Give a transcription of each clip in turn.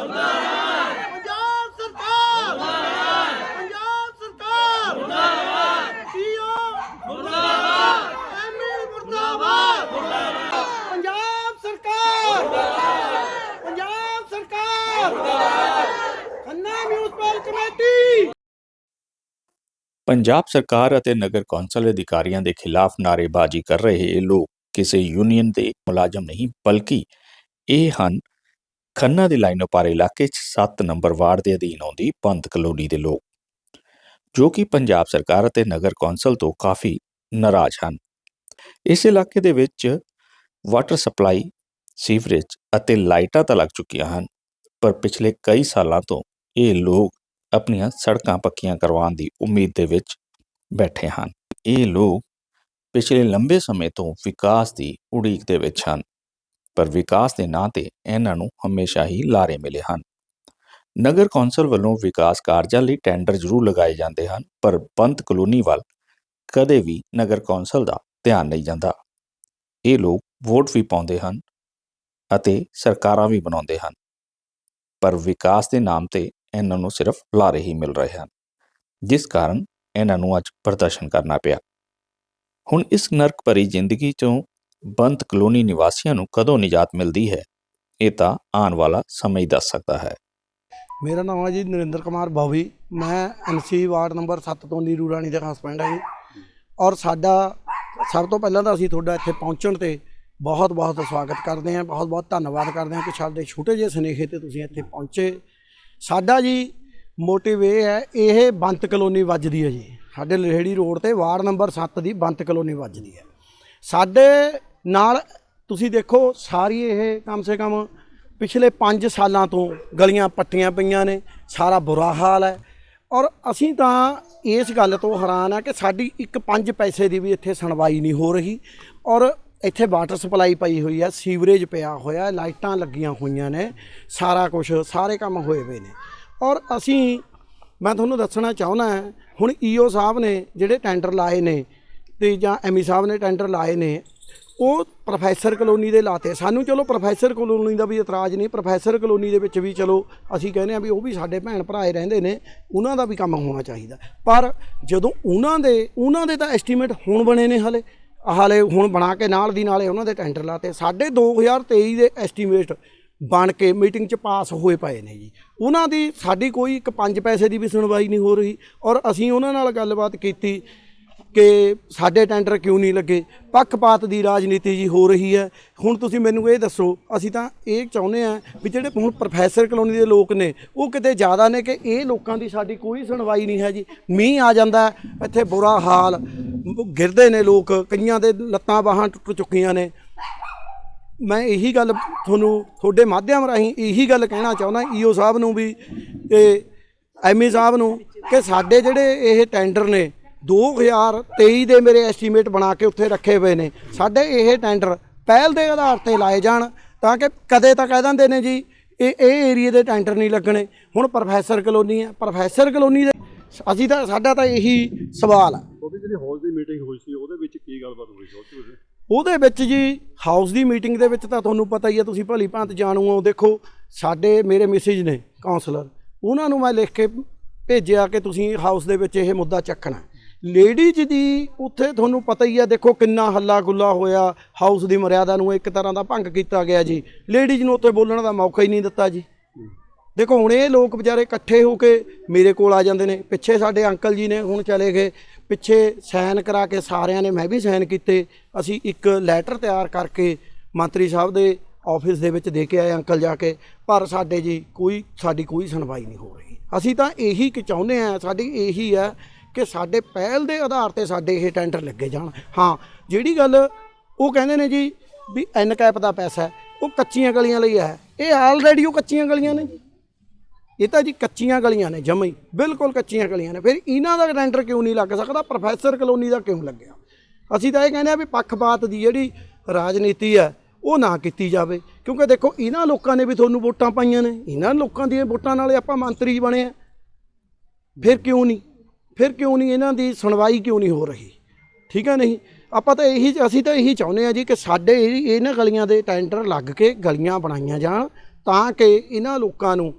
ਮੁਰਦਾਬਾਦ। ਪੰਜਾਬ ਸਰਕਾਰ। ਮੁਰਦਾਬਾਦ। ਪੰਜਾਬ ਸਰਕਾਰ। ਮੁਰਦਾਬਾਦ। ਪੀਓ ਮੁਰਦਾਬਾਦ। ਐਮਏ ਮੁਰਦਾਬਾਦ। ਮੁਰਦਾਬਾਦ। ਪੰਜਾਬ ਸਰਕਾਰ। ਮੁਰਦਾਬਾਦ। ਪੰਜਾਬ ਸਰਕਾਰ। ਮੁਰਦਾਬਾਦ। ਖੰਨਾ ਮਿਊਨਿਸਪਲ ਕਮੇਟੀ ਪੰਜਾਬ ਸਰਕਾਰ ਅਤੇ ਨਗਰ ਕੌਂਸਲ ਅਧਿਕਾਰੀਆਂ ਦੇ ਖਿਲਾਫ ਨਾਅਰੇਬਾਜ਼ੀ ਕਰ ਰਹੇ ਇਹ ਲੋਕ ਕਿਸੇ ਯੂਨੀਅਨ ਦੇ ਮੁਲਾਜ਼ਮ ਨਹੀਂ ਬਲਕਿ ਇਹ ਹਨ ਖੰਨਾ ਦੇ ਲਾਈਨੋਪਾਰ ਇਲਾਕੇ 'ਚ 7 ਨੰਬਰ ਵਾਰਡ ਦੇ ਅਧੀਨ ਆਉਂਦੀ ਪੰਥ ਕਲੋਨੀ ਦੇ ਲੋਕ, ਜੋ ਕਿ ਪੰਜਾਬ ਸਰਕਾਰ ਅਤੇ ਨਗਰ ਕੌਂਸਲ ਤੋਂ ਕਾਫੀ ਨਾਰਾਜ਼ ਹਨ। ਇਸ ਇਲਾਕੇ ਦੇ ਵਿੱਚ ਵਾਟਰ ਸਪਲਾਈ, ਸੀਵਰੇਜ ਅਤੇ ਲਾਈਟਾਂ ਤਾਂ ਲੱਗ ਚੁੱਕੀਆਂ ਹਨ, ਪਰ ਪਿਛਲੇ ਕਈ ਸਾਲਾਂ ਤੋਂ ਇਹ ਲੋਕ ਆਪਣੀਆਂ ਸੜਕਾਂ ਪੱਕੀਆਂ ਕਰਵਾਉਣ ਦੀ ਉਮੀਦ ਦੇ ਵਿੱਚ ਬੈਠੇ ਹਨ। ਇਹ ਲੋਕ ਪਿਛਲੇ ਲੰਬੇ ਸਮੇਂ ਤੋਂ ਵਿਕਾਸ ਦੀ ਉਡੀਕ ਦੇ ਵਿੱਚ ਹਨ। ਪਰ ਵਿਕਾਸ ਦੇ ਨਾਂ ਤੇ ਇਹਨਾਂ ਨੂੰ ਹਮੇਸ਼ਾ ਹੀ ਲਾਰੇ ਮਿਲੇ ਹਨ। ਨਗਰ ਕੌਂਸਲ ਵੱਲੋਂ ਵਿਕਾਸ ਕਾਰਜਾਂ ਲਈ ਟੈਂਡਰ ਜ਼ਰੂਰ ਲਗਾਏ ਜਾਂਦੇ ਹਨ, ਪਰ ਪੰਥ ਕਲੋਨੀ ਵੱਲ ਕਦੇ ਵੀ ਨਗਰ ਕੌਂਸਲ ਦਾ ਧਿਆਨ ਨਹੀਂ ਜਾਂਦਾ। ਇਹ ਲੋਕ ਵੋਟ ਵੀ ਪਾਉਂਦੇ ਹਨ ਅਤੇ ਸਰਕਾਰਾਂ ਵੀ ਬਣਾਉਂਦੇ ਹਨ, ਪਰ ਵਿਕਾਸ ਦੇ ਨਾਮ ਤੇ ਇਹਨਾਂ ਨੂੰ ਸਿਰਫ ਲਾਰੇ ਹੀ ਮਿਲ ਰਹੇ ਹਨ, ਜਿਸ ਕਾਰਨ ਇਹਨਾਂ ਨੂੰ ਅੱਜ ਪ੍ਰਦਰਸ਼ਨ ਕਰਨਾ ਪਿਆ। ਹੁਣ ਇਸ ਨਰਕ ਭਰੀ ਜ਼ਿੰਦਗੀ ਚੋਂ ਬੰਤ ਕਲੋਨੀ ਨਿਵਾਸੀਆਂ ਨੂੰ ਕਦੋਂ ਨਿਜਾਤ ਮਿਲਦੀ ਹੈ? ਇਹ ਤਾਂ ਆਉਣ ਵਾਲਾ ਸਮਾਂ ਹੀ ਦੱਸ ਸਕਦਾ ਹੈ। ਮੇਰਾ ਨਾਮ ਹੈ ਜੀ ਨਰਿੰਦਰ ਕੁਮਾਰ ਬਾਵੀ। ਮੈਂ ਐਮਸੀ ਵਾਰਡ ਨੰਬਰ 7 ਤੋਂ ਨੀਰੂ ਰਾਣੀ ਦਾ ਹਸਬੈਂਡ ਹਾਂ ਜੀ। ਔਰ ਸਾਡਾ, ਸਭ ਤੋਂ ਪਹਿਲਾਂ ਤਾਂ ਅਸੀਂ ਤੁਹਾਡਾ ਇੱਥੇ ਪਹੁੰਚਣ ਤੇ ਬਹੁਤ ਬਹੁਤ ਸਵਾਗਤ ਕਰਦੇ ਹਾਂ, ਬਹੁਤ ਬਹੁਤ ਧੰਨਵਾਦ ਕਰਦੇ ਹਾਂ ਕਿ ਸਾਡੇ ਛੋਟੇ ਜਿਹੇ ਸਨੇਹੇ ਤੇ ਤੁਸੀਂ ਇੱਥੇ ਪਹੁੰਚੇ। ਸਾਡਾ ਜੀ ਮੋਟਿਵ ਇਹ ਹੈ, ਇਹ ਬੰਤ ਕਲੋਨੀ ਵੱਜਦੀ ਹੈ ਜੀ। ਸਾਡੇ ਲਹੇੜੀ ਰੋਡ ਤੇ ਵਾਰਡ ਨੰਬਰ 7 ਦੀ ਬੰਤ ਕਲੋਨੀ ਵੱਜਦੀ ਹੈ। ਸਾਡੇ ਨਾਲ ਤੁਸੀਂ ਦੇਖੋ ਸਾਰੀ ਇਹ ਕਮ ਸੇ ਕਮ ਪਿਛਲੇ 5 ਸਾਲਾਂ ਤੋਂ ਗਲੀਆਂ ਪੱਟੀਆਂ ਪਈਆਂ ਨੇ, ਸਾਰਾ ਬੁਰਾ ਹਾਲ ਹੈ। ਔਰ ਅਸੀਂ ਤਾਂ ਇਸ ਗੱਲ ਤੋਂ ਹੈਰਾਨ ਆ ਕਿ ਸਾਡੀ ਇੱਕ 5 ਪੈਸੇ ਦੀ ਵੀ ਇੱਥੇ ਸੁਣਵਾਈ ਨਹੀਂ ਹੋ ਰਹੀ। ਔਰ ਇੱਥੇ ਵਾਟਰ ਸਪਲਾਈ ਪਈ ਹੋਈ ਹੈ, ਸੀਵਰੇਜ ਪਿਆ ਹੋਇਆ, ਲਾਈਟਾਂ ਲੱਗੀਆਂ ਹੋਈਆਂ ਨੇ, ਸਾਰਾ ਕੁਝ ਸਾਰੇ ਕੰਮ ਹੋਏ ਹੋਏ ਨੇ। ਔਰ ਅਸੀਂ, ਮੈਂ ਤੁਹਾਨੂੰ ਦੱਸਣਾ ਚਾਹੁੰਦਾ ਹੁਣ ਈਓ ਸਾਹਿਬ ਨੇ ਜਿਹੜੇ ਟੈਂਡਰ ਲਾਏ ਨੇ, ਤੇ ਜਾਂ ਐਮੀ ਸਾਹਿਬ ਨੇ ਟੈਂਡਰ ਲਾਏ ਨੇ ਉਹ ਪ੍ਰੋਫੈਸਰ ਕਲੋਨੀ ਦੇ ਲਾਤੇ। ਸਾਨੂੰ ਚਲੋ ਪ੍ਰੋਫੈਸਰ ਕਲੋਨੀ ਦਾ ਵੀ ਇਤਰਾਜ਼ ਨਹੀਂ, ਪ੍ਰੋਫੈਸਰ ਕਲੋਨੀ ਦੇ ਵਿੱਚ ਵੀ ਚਲੋ ਅਸੀਂ ਕਹਿੰਦੇ ਆ ਵੀ ਉਹ ਵੀ ਸਾਡੇ ਭੈਣ ਭਰਾਏ ਰਹਿੰਦੇ ਨੇ, ਉਹਨਾਂ ਦਾ ਵੀ ਕੰਮ ਹੋਣਾ ਚਾਹੀਦਾ। ਪਰ ਜਦੋਂ ਉਹਨਾਂ ਦੇ ਉਹਨਾਂ ਦੇ ਤਾਂ ਐਸਟੀਮੇਟ ਹੁਣ ਬਣੇ ਨੇ ਹਲੇ। ਹਾਲੇ ਹੁਣ ਬਣਾ ਕੇ ਨਾਲ ਦੀ ਨਾਲੇ ਉਹਨਾਂ ਦੇ ਟੈਂਡਰ ਲਾਤੇ। ਸਾਡੇ 2023 ਦੇ ਐਸਟੀਮੇਟ ਬਣ ਕੇ ਮੀਟਿੰਗ 'ਚ ਪਾਸ ਹੋਏ ਪਏ ਨੇ ਜੀ। ਉਹਨਾਂ ਦੀ ਸਾਡੀ ਕੋਈ ਇੱਕ 5 ਪੈਸੇ ਦੀ ਵੀ ਸੁਣਵਾਈ ਨਹੀਂ ਹੋ ਰਹੀ। ਔਰ ਅਸੀਂ ਉਹਨਾਂ ਨਾਲ ਗੱਲਬਾਤ ਕੀਤੀ। ਕਿ ਸਾਡੇ ਟੈਂਡਰ ਕਿਉਂ ਨਹੀਂ ਲੱਗੇ? ਪੱਖਪਾਤ ਦੀ ਰਾਜਨੀਤੀ ਜੀ ਹੋ ਰਹੀ ਹੈ। ਹੁਣ ਤੁਸੀਂ ਮੈਨੂੰ ਇਹ ਦੱਸੋ, ਅਸੀਂ ਤਾਂ ਇਹ ਚਾਹੁੰਦੇ ਆ ਵੀ ਜਿਹੜੇ ਹੁਣ ਪ੍ਰੋਫੈਸਰ ਕਲੋਨੀ ਦੇ ਲੋਕ ਨੇ, ਉਹ ਕਿਤੇ ਜ਼ਿਆਦਾ ਨੇ ਕਿ ਇਹ ਲੋਕਾਂ ਦੀ ਸਾਡੀ ਕੋਈ ਸੁਣਵਾਈ ਨਹੀਂ ਹੈ ਜੀ। ਮੀਂਹ ਆ ਜਾਂਦਾ ਇੱਥੇ ਬੁਰਾ ਹਾਲ। ਗਿਰਦੇ ਨੇ ਲੋਕ, ਕਈਆਂ ਦੇ ਲੱਤਾਂ ਬਾਹਾਂ ਟੁੱਟ ਚੁੱਕੀਆਂ ਨੇ। ਮੈਂ ਇਹੀ ਗੱਲ ਤੁਹਾਨੂੰ ਤੁਹਾਡੇ ਮਾਧਿਅਮ ਰਾਹੀਂ ਇਹੀ ਗੱਲ ਕਹਿਣਾ ਚਾਹੁੰਦਾ, ਈਓ ਸਾਹਿਬ ਨੂੰ ਵੀ ਤੇ ਐਮਏ ਸਾਹਿਬ ਨੂੰ, ਕਿ ਸਾਡੇ ਜਿਹੜੇ ਇਹ ਟੈਂਡਰ ਨੇ 2023 ਦੇ ਮੇਰੇ ਐਸਟੀਮੇਟ ਬਣਾ ਕੇ ਉੱਥੇ ਰੱਖੇ ਹੋਏ ਨੇ। ਸਾਡੇ ਇਹ ਟੈਂਡਰ ਪਹਿਲ ਦੇ ਆਧਾਰ ਤੇ ਲਾਏ ਜਾਣ ਤਾਂ ਕਿ ਕਦੇ ਤਾਂ ਕਹਿ ਦਿੰਦੇ ਨੇ ਜੀ ਇਹ ਇਹ ਏਰੀਆ ਦੇ ਟੈਂਡਰ ਨਹੀਂ ਲੱਗਣੇ। ਹੁਣ ਪ੍ਰੋਫੈਸਰ ਕਲੋਨੀ ਹੈ। ਪ੍ਰੋਫੈਸਰ ਕਲੋਨੀ ਦੇ ਅਸੀਂ ਤਾਂ ਸਾਡਾ ਤਾਂ ਇਹੀ ਸਵਾਲ ਹੈ ਉਹਦੀ ਜਿਹੜੀ ਹਾਲ ਦੀ ਮੀਟਿੰਗ ਹੋਈ ਸੀ ਉਹਦੇ ਵਿੱਚ ਕੀ ਗੱਲਬਾਤ ਹੋਈ ਸੀ? ਉਸ ਵਿੱਚ ਉਹਦੇ ਵਿੱਚ ਜੀ ਹਾਊਸ ਦੀ ਮੀਟਿੰਗ ਦੇ ਵਿੱਚ ਤਾਂ ਤੁਹਾਨੂੰ ਪਤਾ ਹੀ ਹੈ ਤੁਸੀਂ ਭਲੀ ਭਾਂਤ ਜਾਣੂ ਹੋ। ਦੇਖੋ ਸਾਡੇ ਮੇਰੇ ਮੈਸੇਜ ਨੇ ਕਾਉਂਸਲਰ ਉਹਨਾਂ ਨੂੰ ਮੈਂ ਲਿਖ ਕੇ ਭੇਜਿਆ ਕਿ ਤੁਸੀਂ ਹਾਊਸ ਦੇ ਵਿੱਚ ਇਹ ਮੁੱਦਾ ਚੱਕਣਾ। ਲੇਡੀਜ਼ ਦੀ ਉੱਥੇ ਤੁਹਾਨੂੰ ਪਤਾ ਹੀ ਹੈ ਦੇਖੋ ਕਿੰਨਾ ਹੱਲਾ ਗੁੱਲਾ ਹੋਇਆ ਹਾਊਸ ਦੀ ਮਰਿਆਦਾ ਨੂੰ ਇੱਕ ਤਰ੍ਹਾਂ ਦਾ ਭੰਗ ਕੀਤਾ ਗਿਆ ਜੀ। ਲੇਡੀਜ਼ ਨੂੰ ਉੱਥੇ ਬੋਲਣ ਦਾ ਮੌਕਾ ਹੀ ਨਹੀਂ ਦਿੱਤਾ ਜੀ। ਦੇਖੋ ਹੁਣ ਇਹ ਲੋਕ ਵਿਚਾਰੇ ਇਕੱਠੇ ਹੋ ਕੇ ਮੇਰੇ ਕੋਲ ਆ ਜਾਂਦੇ ਨੇ। ਪਿੱਛੇ ਸਾਡੇ ਅੰਕਲ ਜੀ ਨੇ ਹੁਣ ਚਲੇ ਗਏ। ਪਿੱਛੇ ਸਾਈਨ ਕਰਾ ਕੇ ਸਾਰਿਆਂ ਨੇ, ਮੈਂ ਵੀ ਸਾਈਨ ਕੀਤੇ। ਅਸੀਂ ਇੱਕ ਲੈਟਰ ਤਿਆਰ ਕਰਕੇ ਮੰਤਰੀ ਸਾਹਿਬ ਦੇ ਆਫਿਸ ਦੇ ਵਿੱਚ ਦੇ ਕੇ ਆਏ ਅੰਕਲ ਜਾ ਕੇ। ਪਰ ਸਾਡੇ ਜੀ ਕੋਈ, ਸਾਡੀ ਕੋਈ ਸੁਣਵਾਈ ਨਹੀਂ ਹੋ ਰਹੀ। ਅਸੀਂ ਤਾਂ ਇਹੀ ਕਿ ਚਾਹੁੰਦੇ ਆ ਸਾਡੀ ਇਹੀ ਹੈ ਕਿ ਸਾਡੇ ਪਹਿਲ ਦੇ ਆਧਾਰ ਤੇ ਸਾਡੇ ਇਹ ਟੈਂਡਰ ਲੱਗੇ ਜਾਣ। ਹਾਂ ਜਿਹੜੀ ਗੱਲ ਉਹ ਕਹਿੰਦੇ ਨੇ ਜੀ ਵੀ ਐਨ ਕੈਪ ਦਾ ਪੈਸਾ ਹੈ, ਉਹ ਕੱਚੀਆਂ ਗਲੀਆਂ ਲਈ ਹੈ। ਇਹ ਆਲਰੇਡੀ ਉਹ ਕੱਚੀਆਂ ਗਲੀਆਂ ਨੇ। ਜੀ ਇਹ ਤਾਂ ਜੀ ਕੱਚੀਆਂ ਗਲੀਆਂ ਨੇ ਜਮਾਂ ਬਿਲਕੁਲ ਕੱਚੀਆਂ ਗਲੀਆਂ ਨੇ। ਫਿਰ ਇਹਨਾਂ ਦਾ ਟੈਂਡਰ ਕਿਉਂ ਨਹੀਂ ਲੱਗ ਸਕਦਾ? ਪ੍ਰੋਫੈਸਰ ਕਲੋਨੀ ਦਾ ਕਿਉਂ ਲੱਗਿਆ? ਅਸੀਂ ਤਾਂ ਇਹ ਕਹਿੰਦੇ ਆ ਵੀ ਪੱਖਪਾਤ ਦੀ ਜਿਹੜੀ ਰਾਜਨੀਤੀ ਹੈ ਉਹ ਨਾ ਕੀਤੀ ਜਾਵੇ। ਕਿਉਂਕਿ ਦੇਖੋ ਇਹਨਾਂ ਲੋਕਾਂ ਨੇ ਵੀ ਤੁਹਾਨੂੰ ਵੋਟਾਂ ਪਾਈਆਂ ਨੇ। ਇਹਨਾਂ ਲੋਕਾਂ ਦੀਆਂ ਵੋਟਾਂ ਨਾਲ ਆਪਾਂ ਮੰਤਰੀ ਬਣੇ ਆ। ਫਿਰ ਕਿਉਂ ਨਹੀਂ? ਫਿਰ ਕਿਉਂ ਨਹੀਂ ਇਹਨਾਂ ਦੀ ਸੁਣਵਾਈ ਕਿਉਂ ਨਹੀਂ ਹੋ ਰਹੀ? ਠੀਕ ਹੈ ਨਹੀਂ? ਆਪਾਂ ਤਾਂ ਇਹੀ ਅਸੀਂ ਤਾਂ ਇਹੀ ਚਾਹੁੰਦੇ ਆ ਜੀ ਕਿ ਸਾਡੇ ਇਹਨਾਂ ਗਲੀਆਂ ਦੇ ਟੈਂਡਰ ਲੱਗ ਕੇ ਗਲੀਆਂ ਬਣਾਈਆਂ ਜਾਣ ਤਾਂ ਕਿ ਇਹਨਾਂ ਲੋਕਾਂ ਨੂੰ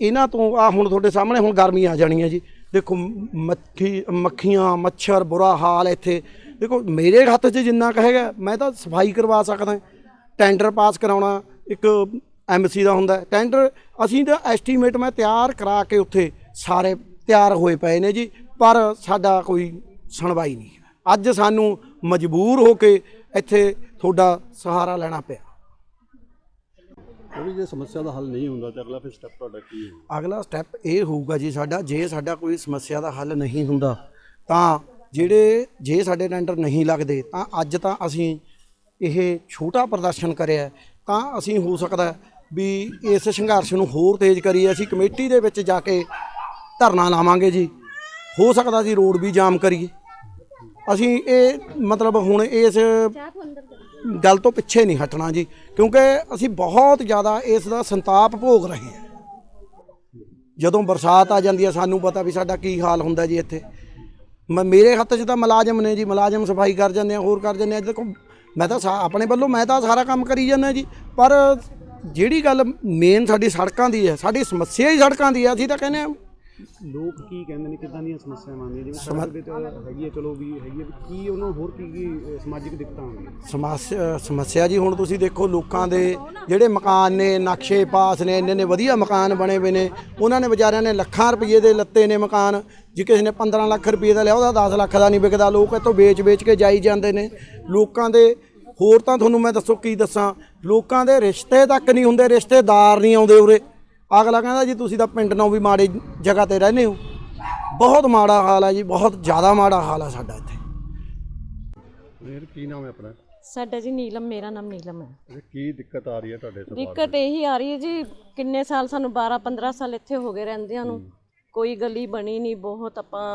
ਇਹਨਾਂ ਤੋਂ ਆ ਹੁਣ ਤੁਹਾਡੇ ਸਾਹਮਣੇ ਹੁਣ ਗਰਮੀ ਆ ਜਾਣੀ ਹੈ ਜੀ। ਦੇਖੋ ਮੱਖੀ ਮੱਖੀਆਂ, ਮੱਛਰ ਬੁਰਾ ਹਾਲ ਇੱਥੇ। ਦੇਖੋ, ਮੇਰੇ ਹੱਥ 'ਚ ਜਿੰਨਾ ਕੁ ਹੈਗਾ, ਮੈਂ ਤਾਂ ਸਫ਼ਾਈ ਕਰਵਾ ਸਕਦਾ ਟੈਂਡਰ ਪਾਸ ਕਰਾਉਣਾ ਇੱਕ ਐਮਸੀ ਦਾ ਹੁੰਦਾ ਟੈਂਡਰ ਅਸੀਂ ਤਾਂ ਐਸਟੀਮੇਟ ਮੈਂ ਤਿਆਰ ਕਰਾ ਕੇ ਉੱਥੇ ਸਾਰੇ ਤਿਆਰ ਹੋਏ ਪਏ ਨੇ ਜੀ ਪਰ ਸਾਡਾ ਕੋਈ ਸੁਣਵਾਈ ਨਹੀਂ ਅੱਜ ਸਾਨੂੰ ਮਜਬੂਰ ਹੋ ਕੇ ਇੱਥੇ ਤੁਹਾਡਾ ਸਹਾਰਾ ਲੈਣਾ ਪਿਆ। ਉਹਦੀ ਜੇ ਸਮੱਸਿਆ ਦਾ ਹੱਲ ਨਹੀਂ ਹੁੰਦਾ ਤਾਂ ਅਗਲਾ ਫਿਰ ਸਟੈਪ ਤੁਹਾਡਾ ਕੀ ਹੈ ਅਗਲਾ ਸਟੈਪ ਇਹ ਹੋਊਗਾ ਜੀ ਸਾਡਾ ਜੇ ਸਾਡਾ ਕੋਈ ਸਮੱਸਿਆ ਦਾ ਹੱਲ ਨਹੀਂ ਹੁੰਦਾ ਤਾਂ ਜਿਹੜੇ ਜੇ ਸਾਡੇ ਟੈਂਡਰ ਨਹੀਂ ਲੱਗਦੇ ਤਾਂ ਅੱਜ ਤਾਂ ਅਸੀਂ ਇਹ ਛੋਟਾ ਪ੍ਰਦਰਸ਼ਨ ਕਰਿਆ ਤਾਂ ਅਸੀਂ ਹੋ ਸਕਦਾ ਵੀ ਇਸ ਸੰਘਰਸ਼ ਨੂੰ ਹੋਰ ਤੇਜ਼ ਕਰੀਏ ਅਸੀਂ ਕਮੇਟੀ ਦੇ ਵਿੱਚ ਜਾ ਕੇ ਧਰਨਾ ਲਾਵਾਂਗੇ ਜੀ। ਹੋ ਸਕਦਾ ਜੀ ਰੋਡ ਵੀ ਜਾਮ ਕਰੀਏ। ਅਸੀਂ ਇਹ ਮਤਲਬ ਹੁਣ ਇਸ ਗੱਲ ਤੋਂ ਪਿੱਛੇ ਨਹੀਂ ਹਟਣਾ ਜੀ, ਕਿਉਂਕਿ ਅਸੀਂ ਬਹੁਤ ਜ਼ਿਆਦਾ ਇਸ ਦਾ ਸੰਤਾਪ ਭੋਗ ਰਹੇ ਹਾਂ। ਜਦੋਂ ਬਰਸਾਤ ਆ ਜਾਂਦੀ ਹੈ, ਸਾਨੂੰ ਪਤਾ ਵੀ ਸਾਡਾ ਕੀ ਹਾਲ ਹੁੰਦਾ ਜੀ ਇੱਥੇ। ਮ- ਮੇਰੇ ਹੱਥ 'ਚ ਤਾਂ ਮੁਲਾਜ਼ਮ ਨੇ ਜੀ, ਮੁਲਾਜ਼ਮ ਸਫ਼ਾਈ ਕਰ ਜਾਂਦੇ ਆ, ਹੋਰ ਕਰ ਜਾਂਦੇ ਆ, ਦੇਖੋ, ਮੈਂ ਤਾਂ ਸਾ- ਆਪਣੇ ਵੱਲੋਂ ਮੈਂ ਤਾਂ ਸਾਰਾ ਕੰਮ ਕਰੀ ਜਾਂਦਾ ਜੀ, ਪਰ ਜਿਹੜੀ ਗੱਲ ਮੇਨ ਸਾਡੀ ਸੜਕਾਂ ਦੀ ਹੈ, ਸਾਡੀ ਸਮੱਸਿਆ ਹੀ ਸੜਕਾਂ ਦੀ ਹੈ, ਅਸੀਂ ਤਾਂ ਕਹਿੰਦੇ ਆ ਲੋਕ ਕੀ ਕਹਿੰਦੇ ਨੇ ਕਿੱਦਾਂ ਦੀਆਂ ਸਮੱਸਿਆਵਾਂ ਆਉਂਦੀਆਂ? ਜਿਵੇਂ ਸਮਾਜ ਦੇ ਤਾਂ ਹੈਗੀ ਹੈ ਚਲੋ ਵੀ ਹੈਗੀ ਹੈ ਵੀ ਕੀ ਉਹਨਾਂ ਨੂੰ ਹੋਰ ਕੀ ਕੀ ਅਹ, ਸਮਾਜਿਕ ਦਿੱਕਤਾਂ ਆਉਂਦੀਆਂ? ਸਮੱਸਿਆ ਸਮੱਸਿਆ ਜੀ ਹੁਣ ਤੁਸੀਂ ਦੇਖੋ ਲੋਕਾਂ ਦੇ ਜਿਹੜੇ ਮਕਾਨ ਨੇ ਨਕਸ਼ੇ ਪਾਸ ਨੇ ਇੰਨੇ ਨੇ ਵਧੀਆ ਮਕਾਨ ਬਣੇ ਹੋਏ ਨੇ ਉਹਨਾਂ ਨੇ ਵਿਚਾਰਿਆਂ ਨੇ ਲੱਖਾਂ ਰੁਪਏ ਦੇ ਲੱਤੇ ਨੇ ਮਕਾਨ। ਜੇ ਕਿਸੇ ਨੇ 15 ਲੱਖ ਰੁਪਏ ਦਾ ਲਿਆ ਉਹਦਾ 10 ਲੱਖ ਦਾ ਨਹੀਂ ਵਿਕਦਾ। ਲੋਕ ਇੱਥੋਂ ਵੇਚ-ਵੇਚ ਕੇ ਜਾਈ ਜਾਂਦੇ ਨੇ। ਲੋਕਾਂ ਦੇ ਹੋਰ ਤਾਂ ਤੁਹਾਨੂੰ ਮੈਂ ਦੱਸੋ ਕੀ ਦੱਸਾਂ? ਲੋਕਾਂ ਦੇ ਰਿਸ਼ਤੇ ਤੱਕ ਨਹੀਂ ਹੁੰਦੇ ਰਿਸ਼ਤੇਦਾਰ ਨਹੀਂ ਆਉਂਦੇ ਉਰੇ। ਅਗਲਾ ਕਹਿੰਦਾ ਜੀ ਤੁਸੀਂ ਤਾਂ ਪਿੰਡ ਨਾਲੋਂ ਵੀ ਮਾੜੀ ਜਗ੍ਹਾ ਤੇ ਰਹਿੰਦੇ ਹੋ। ਬਹੁਤ ਮਾੜਾ ਹਾਲ ਹੈ ਜੀ ਬਹੁਤ ਜ਼ਿਆਦਾ ਮਾੜਾ ਹਾਲ ਹੈ ਸਾਡਾ ਇੱਥੇ। ਇਹ ਕੀ ਨਾਮ ਹੈ ਆਪਣਾ? ਸਾਡਾ ਜੀ ਨੀਲਮ ਮੇਰਾ ਨਾਮ ਨੀਲਮ ਹੈ। ਇਹ ਕੀ ਦਿੱਕਤ ਆ ਰਹੀ ਹੈ ਤੁਹਾਡੇ ਤੋਂ ਦਿੱਕਤ ਇਹੀ ਆ ਰਹੀ ਹੈ ਜੀ ਕਿੰਨੇ ਸਾਲ ਸਾਨੂੰ 12 15 ਸਾਲ ਇੱਥੇ ਹੋ ਗਏ ਰਹਿੰਦਿਆਂ ਨੂੰ। ਕੋਈ ਗਲੀ ਬਣੀ ਨਹੀਂ ਬਹੁਤ ਆਪਾਂ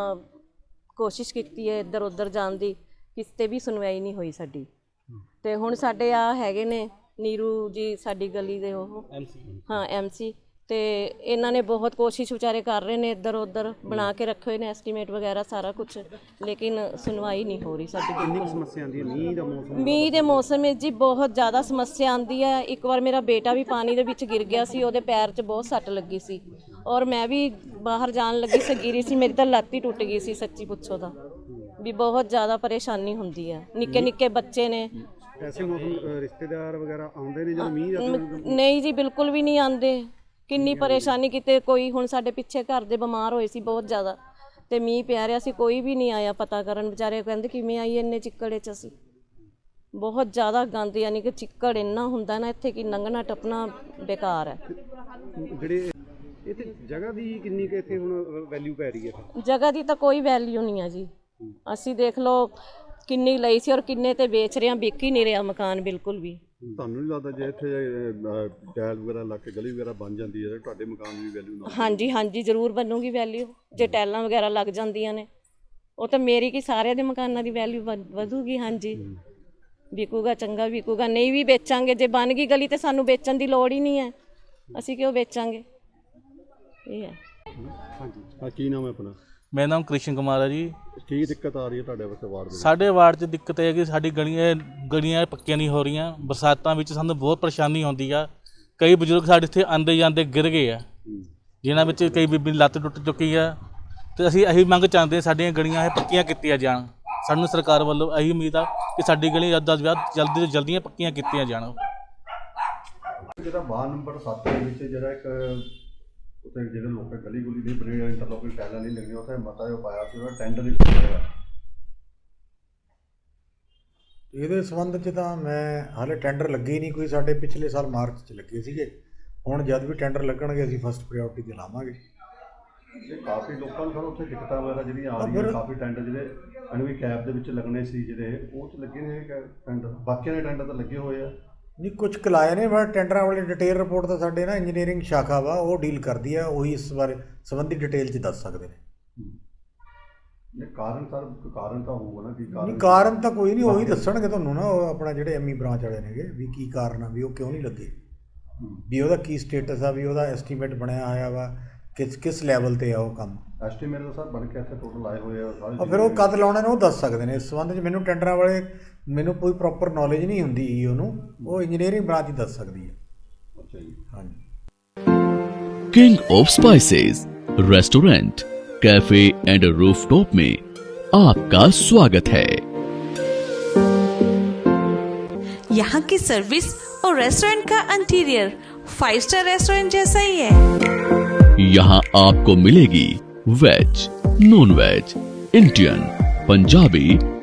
ਕੋਸ਼ਿਸ਼ ਕੀਤੀ ਹੈ ਇੱਧਰ ਉੱਧਰ ਜਾਣ ਦੀ ਕਿਤੇ ਵੀ ਸੁਣਵਾਈ ਨਹੀਂ ਹੋਈ ਸਾਡੀ। ਤੇ ਹੁਣ ਸਾਡੇ ਆ ਹੈਗੇ ਨੇ ਨੀਰੂ ਜੀ ਸਾਡੀ ਗਲੀ ਦੇ ਉਹ। ਹਾਂ ਐਮਸੀ ਤੇ ਇਹਨਾਂ ਨੇ ਬਹੁਤ ਕੋਸ਼ਿਸ਼ ਵਿਚਾਰੇ ਕਰ ਰਹੇ ਨੇ ਇੱਧਰ ਉੱਧਰ ਬਣਾ ਕੇ ਰੱਖੇ ਹੋਏ ਨੇ ਐਸਟੀਮੇਟ ਵਗੈਰਾ ਸਾਰਾ ਕੁਝ ਲੇਕਿਨ ਸੁਣਵਾਈ ਨਹੀਂ ਹੋ ਰਹੀ ਸਾਡੀ ਕਿੰਨੀ ਕੁ ਸਮੱਸਿਆ ਆਉਂਦੀ ਹੈ? ਮੀਂਹ ਦਾ ਮੌਸਮ ਮੀਂਹ ਦੇ ਮੌਸਮ ਵਿੱਚ ਜੀ ਬਹੁਤ ਜ਼ਿਆਦਾ ਸਮੱਸਿਆ ਆਉਂਦੀ ਹੈ। ਇੱਕ ਵਾਰ ਮੇਰਾ ਬੇਟਾ ਵੀ ਪਾਣੀ ਦੇ ਵਿੱਚ ਗਿਰ ਗਿਆ ਸੀ ਉਹਦੇ ਪੈਰ 'ਚ ਬਹੁਤ ਸੱਟ ਲੱਗੀ ਸੀ। ਔਰ ਮੈਂ ਵੀ ਬਾਹਰ ਜਾਣ ਲੱਗੀ ਸੀ ਗਿਰੀ ਸੀ ਮੇਰੀ ਤਾਂ ਲੱਤ ਹੀ ਟੁੱਟ ਗਈ ਸੀ ਸੱਚੀ ਪੁੱਛੋ ਤਾਂ। ਵੀ ਬਹੁਤ ਜ਼ਿਆਦਾ ਪਰੇਸ਼ਾਨੀ ਹੁੰਦੀ ਹੈ। ਨਿੱਕੇ ਨਿੱਕੇ ਬੱਚੇ ਨੇ। ਐਸੇ ਮੌਸਮ ਰਿਸ਼ਤੇਦਾਰ ਵਗੈਰਾ ਆਉਂਦੇ ਨੇ ਜਦੋਂ ਮੀਂਹ ਦਾ ਨਹੀਂ ਜੀ ਬਿਲਕੁਲ ਵੀ ਨਹੀਂ ਆਉਂਦੇ। ਕਿੰਨੀ ਪਰੇਸ਼ਾਨੀ ਕਿਤੇ ਕੋਈ ਹੁਣ ਸਾਡੇ ਪਿੱਛੇ ਘਰ ਦੇ ਬਿਮਾਰ ਹੋਏ ਸੀ ਬਹੁਤ ਜ਼ਿਆਦਾ ਤੇ ਮੀਂਹ ਪਿਆ ਰਿਹਾ ਸੀ ਕੋਈ ਵੀ ਨਹੀਂ ਆਇਆ ਪਤਾ ਕਰਨ। ਵਿਚਾਰੇ ਕਹਿੰਦੇ ਕਿਵੇਂ ਆਈ ਇੰਨੇ ਚਿੱਕੜੇ ਚ ਅਸੀਂ। ਬਹੁਤ ਜ਼ਿਆਦਾ ਗੰਦ ਯਾਨੀ ਕਿ ਚਿੱਕੜ ਇੰਨਾ ਹੁੰਦਾ ਨਾ ਇੱਥੇ ਕਿ ਲੰਘਣਾ ਟੱਪਣਾ ਬੇਕਾਰ ਹੈ। ਜਿਹੜੇ ਇੱਥੇ ਜਗ੍ਹਾ ਦੀ ਕਿੰਨੀ ਕੁ ਇੱਥੇ ਹੁਣ ਵੈਲਿਊ ਪੈ ਰਹੀ ਹੈ? ਜਗ੍ਹਾ ਦੀ ਤਾਂ ਕੋਈ ਵੈਲਿਊ ਨਹੀਂ ਹੈ ਜੀ। ਅਸੀਂ ਦੇਖ ਲਓ ਕਿੰਨੀ ਲਈ ਸੀ ਔਰ ਕਿੰਨੇ ਤੇ ਵੇਚ ਰਹੇ ਹਾਂ ਵਿਕ ਹੀ ਨਹੀਂ ਰਿਹਾ ਮਕਾਨ ਬਿਲਕੁਲ ਵੀ। ਤੁਹਾਨੂੰ ਨਹੀਂ ਲੱਗਦਾ ਜੇ ਇੱਥੇ ਅਹ, ਟਾਇਲ ਵਗੈਰਾ ਲੱਗ ਕੇ ਗਲੀ ਵਗੈਰਾ ਬਣ ਜਾਂਦੀ ਹੈ ਤਾਂ ਤੁਹਾਡੇ ਮਕਾਨ ਦੀ ਵੈਲਿਊ ਨਾ ਹਾਂਜੀ ਹਾਂਜੀ ਜ਼ਰੂਰ ਬਣੂਗੀ ਵੈਲਿਊ ਜੇ ਟੈਲਾਂ ਵਗੈਰਾ ਲੱਗ ਜਾਂਦੀਆਂ ਨੇ ਉਹ ਤਾਂ ਮੇਰੀ ਕੀ ਸਾਰਿਆਂ ਦੇ ਮਕਾਨਾਂ ਦੀ ਵੈਲਿਊ ਵਧੂਗੀ ਹਾਂਜੀ। ਵਿਕੂਗਾ ਚੰਗਾ ਵਿਕੂਗਾ ਨਹੀਂ ਵੀ ਵੇਚਾਂਗੇ। ਜੇ ਬਣ ਗਈ ਗਲੀ ਤੇ ਸਾਨੂੰ ਵੇਚਣ ਦੀ ਲੋੜ ਹੀ ਨਹੀਂ ਹੈ। ਅਸੀਂ ਕਿਉਂ ਵੇਚਾਂਗੇ? ਇਹ ਹੈ। ਹਾਂਜੀ। ਹਾਂ ਕੀ ਨਾਮ ਹੈ ਆਪਣਾ? ਮੇਰਾ ਨਾਮ ਕ੍ਰਿਸ਼ਨ ਕੁਮਾਰ ਹੈ ਜੀ। ਕੀ ਦਿੱਕਤ ਆ ਰਹੀ ਹੈ ਤੁਹਾਡੇ ਵਾਸਤੇ ਵਾਰਡ ਦੇ ਵਿੱਚ? ਸਾਡੇ ਵਾਰਡ 'ਚ ਦਿੱਕਤ ਇਹ ਹੈ ਕਿ ਸਾਡੀ ਗਲੀਆਂ ਗਲੀਆਂ ਪੱਕੀਆਂ ਨਹੀਂ ਹੋ ਰਹੀਆਂ। ਬਰਸਾਤਾਂ ਵਿੱਚ ਸਾਨੂੰ ਬਹੁਤ ਪਰੇਸ਼ਾਨੀ ਹੁੰਦੀ ਆ। ਕਈ ਬਜ਼ੁਰਗ ਸਾਡੇ ਇੱਥੇ ਆਂਦੇ ਜਾਂਦੇ ਗਿਰ ਗਏ ਆ। ਜਿਨ੍ਹਾਂ ਵਿੱਚ ਕਈ ਬੀਬੀ ਲੱਤ ਟੁੱਟ ਚੁੱਕੀ ਆ। ਤੇ ਅਸੀਂ ਇਹੀ ਮੰਗ ਚਾਹੁੰਦੇ ਹਾਂ ਸਾਡੀਆਂ ਗਲੀਆਂ ਇਹ ਪੱਕੀਆਂ ਕੀਤੀਆਂ ਜਾਣ। ਸਾਨੂੰ ਸਰਕਾਰ ਵੱਲੋਂ ਇਹੀ ਉਮੀਦ ਆ ਕਿ ਸਾਡੀ ਗਲੀ ਤੋਂ ਵੱਧ ਜਲਦੀ ਤੋਂ ਜਲਦੀਆਂ ਪੱਕੀਆਂ ਕੀਤੀਆਂ ਜਾਣ। ਜਿਹੜਾ ਵਾਰਡ ਨੰਬਰ 7 ਦੇ ਵਿੱਚ ਜਿਹੜਾ ਇੱਕ ਉੱਥੇ ਜਿਹੜੇ ਲੋਕਾਂ ਗਲੀ ਗੁਲੀ ਨਹੀਂ ਬਣੇ ਇੰਟਰਲੋਕਿੰਗ ਟਾਇਲਾਂ ਨਹੀਂ ਲੱਗੀਆਂ ਉੱਥੇ ਮਤਾ ਜੋ ਪਾਇਆ ਸੀ ਉਹਦਾ ਟੈਂਡਰ ਹੀ ਹੋਇਆ। ਇਹਦੇ ਸੰਬੰਧ 'ਚ ਤਾਂ ਮੈਂ ਹਾਲੇ ਟੈਂਡਰ ਲੱਗੇ ਹੀ ਨਹੀਂ ਕੋਈ ਸਾਡੇ ਪਿਛਲੇ ਸਾਲ ਮਾਰਚ 'ਚ ਲੱਗੇ ਸੀਗੇ। ਹੁਣ ਜਦ ਵੀ ਟੈਂਡਰ ਲੱਗਣਗੇ ਅਸੀਂ ਫਸਟ ਪ੍ਰਾਇੋਰਟੀ ਤੇ ਲਾਵਾਂਗੇ। ਇਹ ਕਾਫੀ ਲੋਕਾਂ ਨੂੰ ਸਰ ਉੱਥੇ ਦਿੱਕਤਾਂ ਵਗੈਰਾ ਜਿਹੜੀਆਂ ਆ ਰਹੀਆਂ ਕਾਫੀ ਟੈਂਡਰ ਜਿਹੜੇ ਐਨਵੀ ਕੈਬ ਦੇ ਵਿੱਚ ਲੱਗਣੇ ਸੀ ਜਿਹੜੇ ਉਹ ਚ ਲੱਗੇ ਨੇ ਟੈਂਡਰ ਬਾਕੀਆਂ ਦੇ ਟੈਂਡਰ ਤਾਂ ਲੱਗੇ ਹੋਏ ਆ। ਨਹੀਂ ਕੁਝ ਕਲਾਏ ਨੇ ਪਰ ਟੈਂਡਰਾਂ ਵਾਲੀ ਡਿਟੇਲ ਰਿਪੋਰਟ ਤਾਂ ਸਾਡੇ ਨਾ ਇੰਜੀਨੀਅਰਿੰਗ ਸ਼ਾਖਾ ਵਾ ਉਹ ਡੀਲ ਕਰਦੀ ਆ ਉਹੀ ਇਸ ਬਾਰੇ ਸੰਬੰਧੀ ਡਿਟੇਲ 'ਚ ਦੱਸ ਸਕਦੇ ਨੇ। ਇਹ ਕਾਰਨ ਸਰ ਕਾਰਨ ਤਾਂ ਹੋਊਗਾ ਨਾ ਕਿ ਨਹੀਂ ਕਾਰਨ ਕਾਰਨ ਤਾਂ ਕੋਈ ਨਹੀਂ ਉਹੀ ਦੱਸਣਗੇ ਤੁਹਾਨੂੰ ਨਾ ਉਹ ਆਪਣਾ ਜਿਹੜੇ ਐਮਈ ਬ੍ਰਾਂਚ ਵਾਲੇ ਨੇਗੇ ਵੀ ਕੀ ਕਾਰਨ ਆ ਵੀ ਉਹ ਕਿਉਂ ਨਹੀਂ ਲੱਗੇ। ਵੀ ਉਹਦਾ ਕੀ ਸਟੇਟਸ ਆ ਵੀ ਉਹਦਾ ਐਸਟੀਮੇਟ ਬਣਿਆ ਹੋਇਆ ਵਾ ਕਿਸ ਕਿਸ ਲੈਵਲ ਤੇ ਆ ਉਹ ਕੰਮ। ਐਸਟੀਮੇਟ ਦਾ ਸਰ ਬਣ ਕੇ ਇੱਥੇ ਟੋਟਲ ਆਏ ਹੋਏ ਆ ਸਾਰੇ ਫਿਰ ਉਹ ਕਦ ਲਾਉਣੇ ਨੇ ਉਹ ਦੱਸ ਸਕਦੇ ਨੇ ਇਸ ਸੰਬੰਧ 'ਚ ਮੈਨੂੰ ਟੈਂਡਰਾਂ ਵਾਲੇ ਮੈਨੂੰ ਕੋਈ ਪ੍ਰੋਪਰ ਨੌਲੇਜ ਨਹੀਂ ਹੁੰਦੀ ਉਹਨੂੰ ਉਹ ਇੰਜੀਨੀਅਰਿੰਗ ਬ੍ਰਾਂਚ ਹੀ ਦੱਸ ਸਕਦੀ ਹੈ ਅੱਛਾ ਜੀ ਹਾਂਜੀ king of spices restaurant cafe and rooftop में आपका स्वागत है यहाँ की सर्विस और रेस्टोरेंट का इंटीरियर फाइव स्टार रेस्टोरेंट जैसा ही है यहाँ आपको मिलेगी veg non veg Indian Punjabi